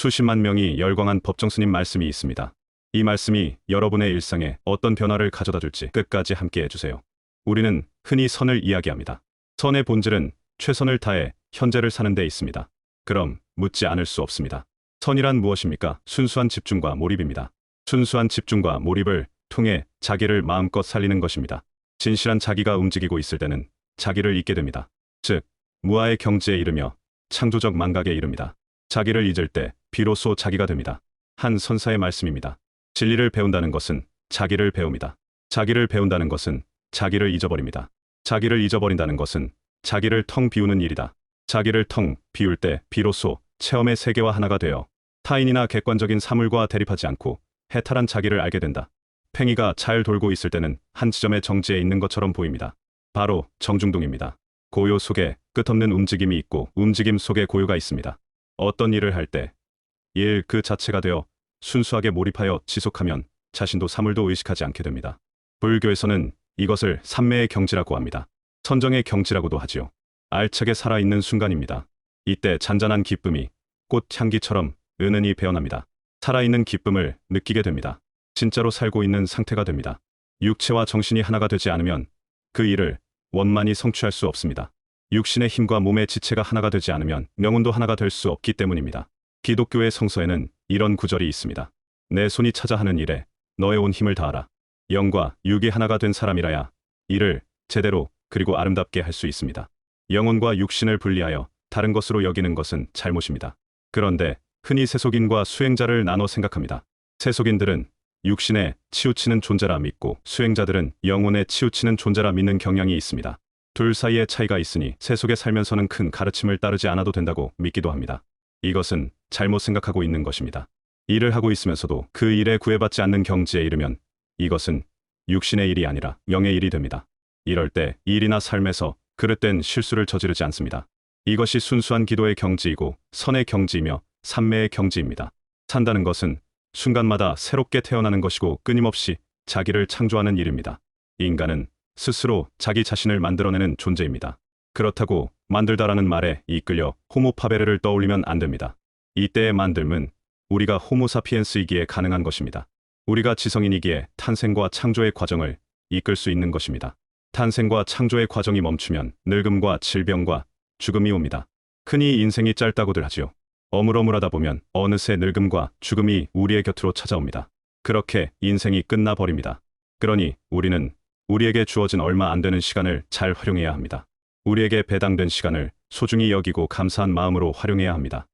수십만 명이 열광한 법정스님 말씀이 있습니다. 이 말씀이 여러분의 일상에 어떤 변화를 가져다 줄지 끝까지 함께 해주세요. 우리는 흔히 선을 이야기합니다. 선의 본질은 최선을 다해 현재를 사는 데 있습니다. 그럼 묻지 않을 수 없습니다. 선이란 무엇입니까? 순수한 집중과 몰입입니다. 순수한 집중과 몰입을 통해 자기를 마음껏 살리는 것입니다. 진실한 자기가 움직이고 있을 때는 자기를 잊게 됩니다. 즉, 무아의 경지에 이르며 창조적 망각에 이릅니다. 자기를 잊을 때 비로소 자기가 됩니다. 한 선사의 말씀입니다. 진리를 배운다는 것은 자기를 배웁니다. 자기를 배운다는 것은 자기를 잊어버립니다. 자기를 잊어버린다는 것은 자기를 텅 비우는 일이다. 자기를 텅 비울 때 비로소 체험의 세계와 하나가 되어 타인이나 객관적인 사물과 대립하지 않고 해탈한 자기를 알게 된다. 팽이가 잘 돌고 있을 때는 한 지점의 정지에 있는 것처럼 보입니다. 바로 정중동입니다. 고요 속에 끝없는 움직임이 있고 움직임 속에 고요가 있습니다. 어떤 일을 할 때 일그 자체가 되어 순수하게 몰입하여 지속하면 자신도 사물도 의식하지 않게 됩니다. 불교에서는 이것을 삼매의 경지라고 합니다. 선정의 경지라고도 하지요. 알차게 살아있는 순간입니다. 이때 잔잔한 기쁨이 꽃 향기처럼 은은히 배어납니다. 살아있는 기쁨을 느끼게 됩니다. 진짜로 살고 있는 상태가 됩니다. 육체와 정신이 하나가 되지 않으면 그 일을 원만히 성취할 수 없습니다. 육신의 힘과 몸의 지체가 하나가 되지 않으면 명운도 하나가 될 수 없기 때문입니다. 기독교의 성서에는 이런 구절이 있습니다. 내 손이 찾아 하는 일에 너의 온 힘을 다하라. 영과 육이 하나가 된 사람이라야 일을 제대로 그리고 아름답게 할 수 있습니다. 영혼과 육신을 분리하여 다른 것으로 여기는 것은 잘못입니다. 그런데 흔히 세속인과 수행자를 나눠 생각합니다. 세속인들은 육신에 치우치는 존재라 믿고 수행자들은 영혼에 치우치는 존재라 믿는 경향이 있습니다. 둘 사이의 차이가 있으니 세속에 살면서는 큰 가르침을 따르지 않아도 된다고 믿기도 합니다. 이것은 잘못 생각하고 있는 것입니다. 일을 하고 있으면서도 그 일에 구애받지 않는 경지에 이르면 이것은 육신의 일이 아니라 영의 일이 됩니다. 이럴 때 일이나 삶에서 그릇된 실수를 저지르지 않습니다. 이것이 순수한 기도의 경지이고 선의 경지이며 삼매의 경지입니다. 산다는 것은 순간마다 새롭게 태어나는 것이고 끊임없이 자기를 창조하는 일입니다. 인간은 스스로 자기 자신을 만들어내는 존재입니다. 그렇다고 만들다라는 말에 이끌려 호모파베르를 떠올리면 안 됩니다. 이때의 만듦은 우리가 호모사피엔스이기에 가능한 것입니다. 우리가 지성인이기에 탄생과 창조의 과정을 이끌 수 있는 것입니다. 탄생과 창조의 과정이 멈추면 늙음과 질병과 죽음이 옵니다. 흔히 인생이 짧다고들 하지요. 어물어물하다 보면 어느새 늙음과 죽음이 우리의 곁으로 찾아옵니다. 그렇게 인생이 끝나버립니다. 그러니 우리는 우리에게 주어진 얼마 안 되는 시간을 잘 활용해야 합니다. 우리에게 배당된 시간을 소중히 여기고 감사한 마음으로 활용해야 합니다.